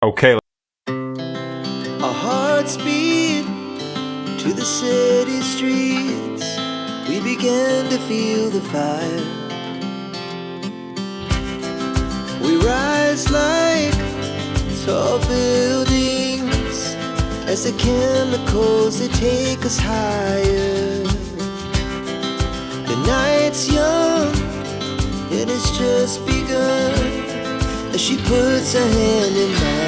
Okay, to the city streets. We began to feel the fire. We rise like tall buildings as the chemicals they take us higher. The night's young just begun as she puts her hand in mine.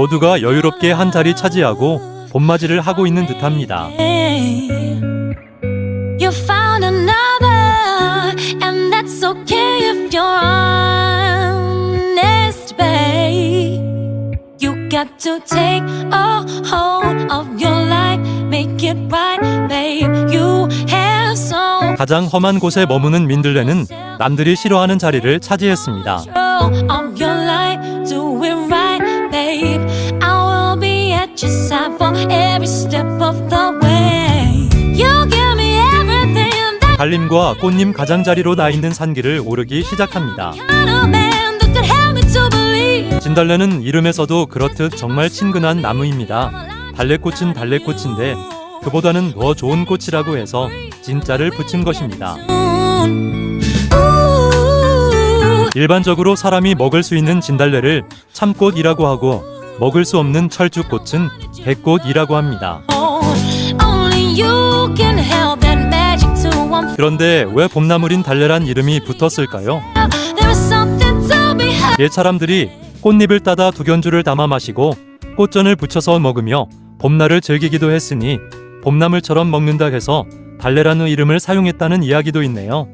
모두가 여유롭게 한 자리 차지하고 봄맞이를 하고 있는 듯합니다. getting. You found another, and that's okay if you're honest, babe. You got to take a hold of your life, make it right, babe. You have so 가장 험한 곳에 머무는 민들레는 남들이 싫어하는 자리를 차지했습니다. control of your life, babe. I will be at your side for every step of the way. You give me everything that 달림과 꽃님 가장자리로 나 있는 산길을 오르기 시작합니다. kind of man that could help me to believe. 진달래는 이름에서도 그렇듯 정말 친근한 나무입니다. 달래꽃은 달래꽃인데 그보다는 더 좋은 꽃이라고 해서 진짜를 붙인 것입니다. Ooh, 일반적으로 사람이 먹을 수 있는 진달래를 참꽃이라고 하고 먹을 수 없는 철쭉꽃은 백꽃이라고 합니다. 그런데 왜 봄나물인 달래란 이름이 붙었을까요? 옛 사람들이 꽃잎을 따다 두견주를 담아 마시고 꽃전을 부쳐서 먹으며 봄날을 즐기기도 했으니 봄나물처럼 먹는다 해서 달래라는 이름을 사용했다는 이야기도 있네요.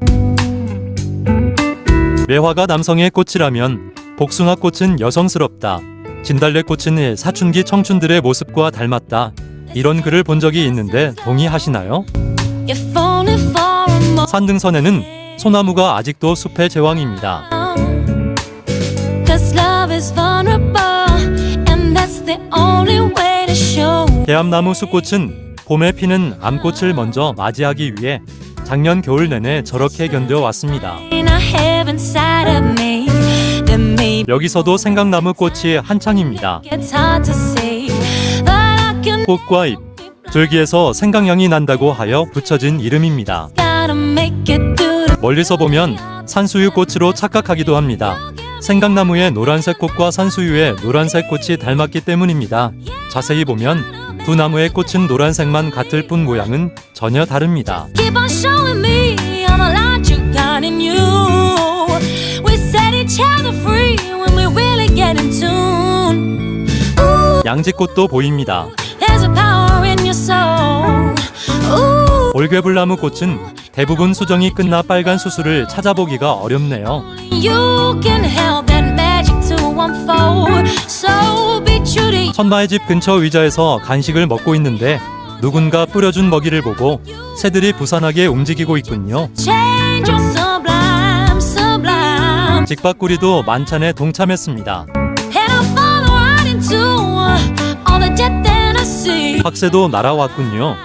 매화가 남성의 꽃이라면 복숭아꽃은 여성스럽다. 진달래꽃은 사춘기 청춘들의 모습과 닮았다. 이런 글을 본 적이 있는데 동의하시나요? 산등선에는 소나무가 아직도 숲의 제왕입니다. 대암나무 숲꽃은 봄에 피는 암꽃을 먼저 맞이하기 위해 작년 겨울 내내 저렇게 견뎌왔습니다. 여기서도 생강나무 꽃이 한창입니다. it's hard to say, but I can 꽃과 잎, 줄기에서 생강향이 난다고 하여 붙여진 이름입니다. 멀리서 보면 산수유 꽃으로 착각하기도 합니다. 생강나무의 노란색 꽃과 산수유의 노란색 꽃이 닮았기 때문입니다. 자세히 보면 두 나무의 꽃은 노란색만 같을 뿐 모양은 전혀 다릅니다. 양지꽃도 보입니다. there's a power in your soul. Ooh, 올개불나무 꽃은 대부분 수정이 끝나 빨간 수술을 찾아보기가 어렵네요. 천마의 집 근처 의자에서 간식을 먹고 있는데 누군가 뿌려준 먹이를 보고 새들이 부산하게 움직이고 있군요. 직박구리도 만찬에 동참했습니다. 박새도 날아왔군요.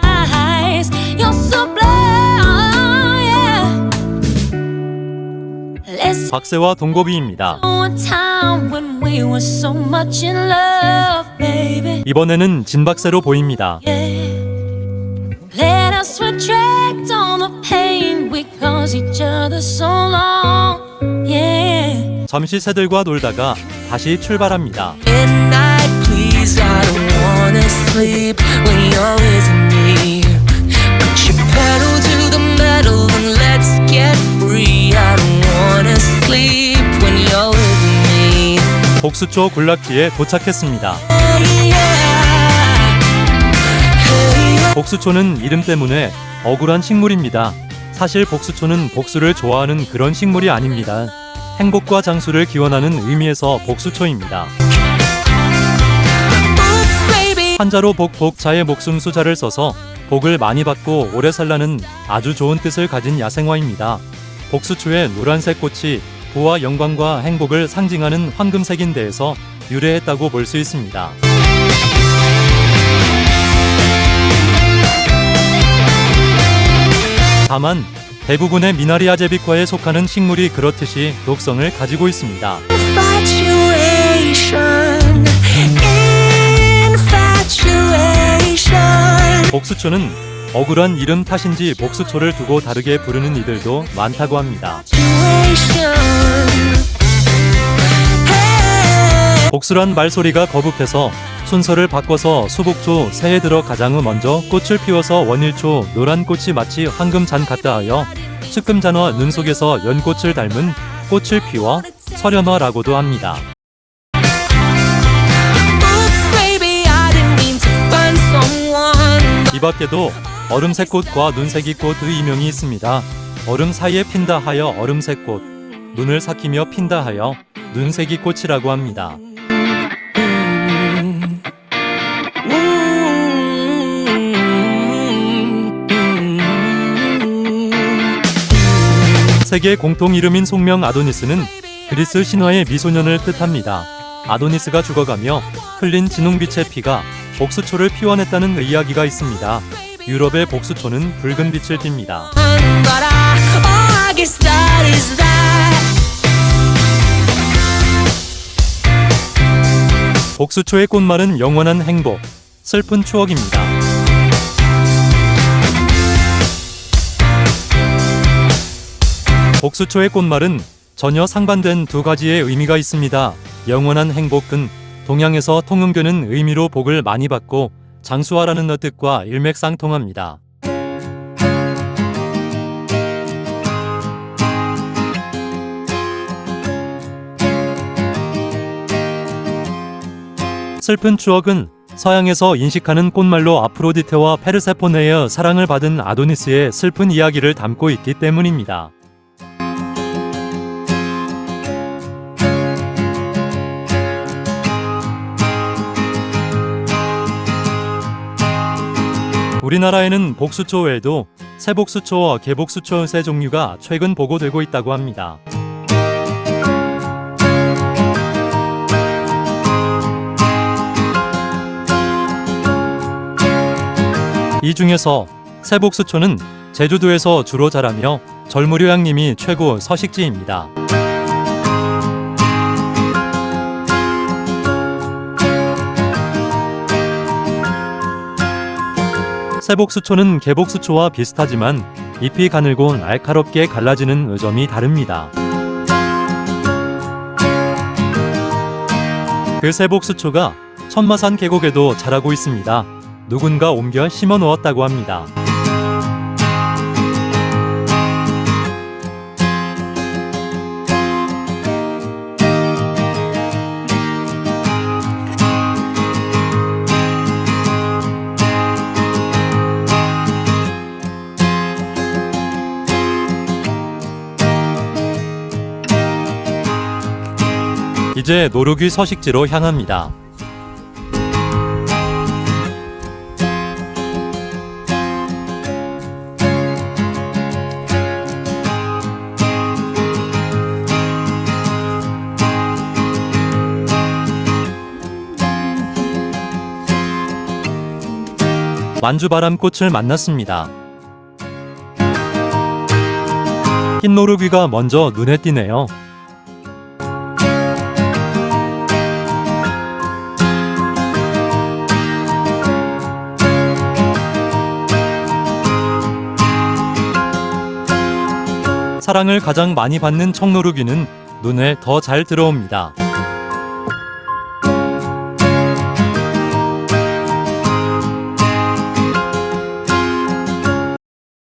박새와 동고비입니다. 이번에는 진박새로 보입니다. Yeah. Let us retract all the pain we caused each other so long. 잠시 새들과 놀다가 다시 출발합니다. 복수초 군락지에 도착했습니다. 복수초는 이름 때문에 억울한 식물입니다. 사실 복수초는 복수를 좋아하는 그런 식물이 아닙니다. 행복과 장수를 기원하는 의미에서 복수초입니다. Oops, baby. 한자로 복, 복자의 목숨 수자를 써서 복을 많이 받고 오래 살라는 아주 좋은 뜻을 가진 야생화입니다. 복수초의 노란색 꽃이 부와 영광과 행복을 상징하는 황금색인 데에서 유래했다고 볼 수 있습니다. 다만 대부분의 미나리아 제비과에 속하는 식물이 그렇듯이 독성을 가지고 있습니다. 복수초는 억울한 이름 탓인지 복수초를 두고 다르게 부르는 이들도 많다고 합니다. 복수란 말소리가 거북해서 순서를 바꿔서 수복초 새해 들어 가장 먼저 꽃을 피워서 원일초 노란 꽃이 마치 황금잔 같다 하여 측금잔화 눈 속에서 연꽃을 닮은 꽃을 피워 설연화라고도 합니다. 이 밖에도 얼음색 꽃과 눈색이 꽃의 이명이 있습니다. 얼음 사이에 핀다 하여 얼음색 꽃, 눈을 삭히며 핀다 하여 눈색이 꽃이라고 합니다. 세계 공통 이름인 송명 아도니스는 그리스 신화의 미소년을 뜻합니다. 아도니스가 죽어가며 흘린 진홍빛의 피가 복수초를 피워냈다는 이야기가 있습니다. 유럽의 복수초는 붉은 빛을 띱니다. 복수초의 꽃말은 영원한 행복, 슬픈 추억입니다. 복수초의 꽃말은 전혀 상반된 두 가지의 의미가 있습니다. 영원한 행복은 동양에서 통용되는 의미로 복을 많이 받고 장수하라는 뜻과 일맥상통합니다. 슬픈 추억은 서양에서 인식하는 꽃말로 아프로디테와 페르세포네의 사랑을 받은 아도니스의 슬픈 이야기를 담고 있기 때문입니다. 우리나라에는 복수초 외에도 새복수초와 개복수초 새 종류가 최근 보고되고 있다고 합니다. 이 중에서 새복수초는 제주도에서 주로 자라며 절무료양님이 최고 서식지입니다. 새복수초는 개복수초와 비슷하지만 잎이 가늘고 날카롭게 갈라지는 점이 다릅니다. 그 새복수초가 천마산 계곡에도 자라고 있습니다. 누군가 옮겨 심어 놓았다고 합니다. 이제 노루귀 서식지로 향합니다. 완주바람꽃을 만났습니다. 흰 노루귀가 먼저 눈에 띄네요. 사랑을 가장 많이 받는 청노루귀는 눈에 더 잘 들어옵니다.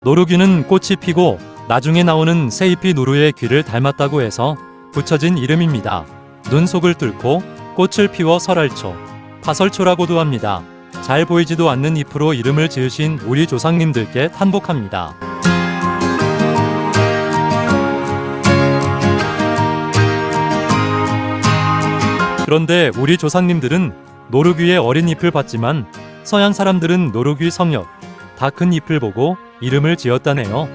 노루귀는 꽃이 피고 나중에 나오는 새잎이 노루의 귀를 닮았다고 해서 붙여진 이름입니다. 눈 속을 뚫고 꽃을 피워 설알초, 파설초라고도 합니다. 잘 보이지도 않는 잎으로 이름을 지으신 우리 조상님들께 탄복합니다. 그런데 우리 조상님들은 노루귀의 어린 잎을 봤지만 서양 사람들은 노루귀 성역, 다큰 잎을 보고 이름을 지었다네요.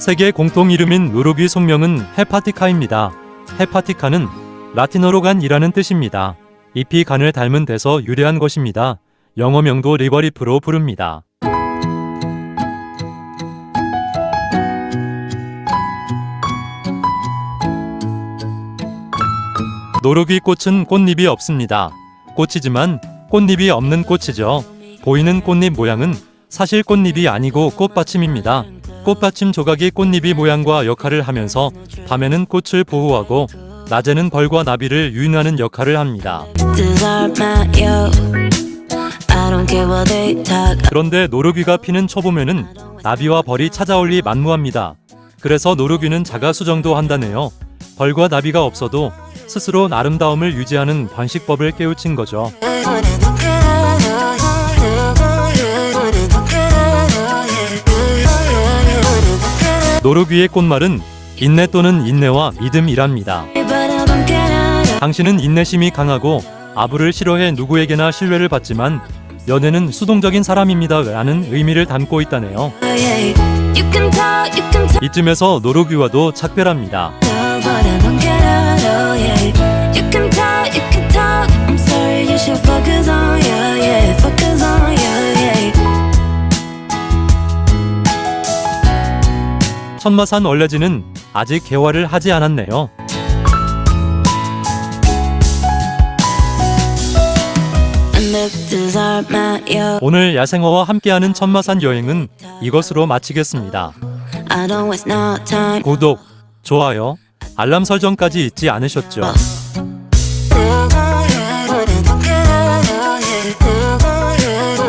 세계 공통 이름인 노루귀 속명은 헤파티카입니다. 헤파티카는 라틴어로 간이라는 뜻입니다. 잎이 간을 닮은 데서 유래한 것입니다. 영어명도 리버리프로 부릅니다. 노루귀 꽃은 꽃잎이 없습니다. 꽃이지만 꽃잎이 없는 꽃이죠. 보이는 꽃잎 모양은 사실 꽃잎이 아니고 꽃받침입니다. 꽃받침 조각이 꽃잎이 모양과 역할을 하면서 밤에는 꽃을 보호하고 낮에는 벌과 나비를 유인하는 역할을 합니다. 그런데 노루귀가 피는 초봄에는 나비와 벌이 찾아올리 만무합니다. 그래서 노루귀는 자가 수정도 한다네요. 벌과 나비가 없어도 스스로 아름다움을 유지하는 관식법을 깨우친 거죠. 노루귀의 꽃말은 인내 또는 인내와 믿음이랍니다. 당신은 인내심이 강하고 아부를 싫어해 누구에게나 신뢰를 받지만 연애는 수동적인 사람입니다. 라는 의미를 담고 있다네요. 이쯤에서 노루귀와도 작별합니다. But I don't get out. Oh yeah. You can talk, you can talk. I'm sorry, you should focus on yeah, yeah. Focus on yeah, yeah. 천마산 얼레지는 아직 개화를 하지 않았네요. 오늘 야생어와 함께하는 천마산 여행은 이것으로 마치겠습니다. 구독, 좋아요, 알람 설정까지 잊지 않으셨죠?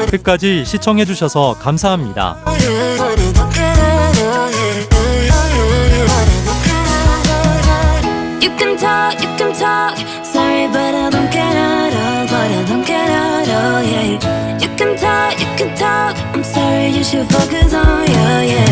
끝까지 시청해주셔서 감사합니다. You. Oh. Oh, should focus on, yeah, yeah.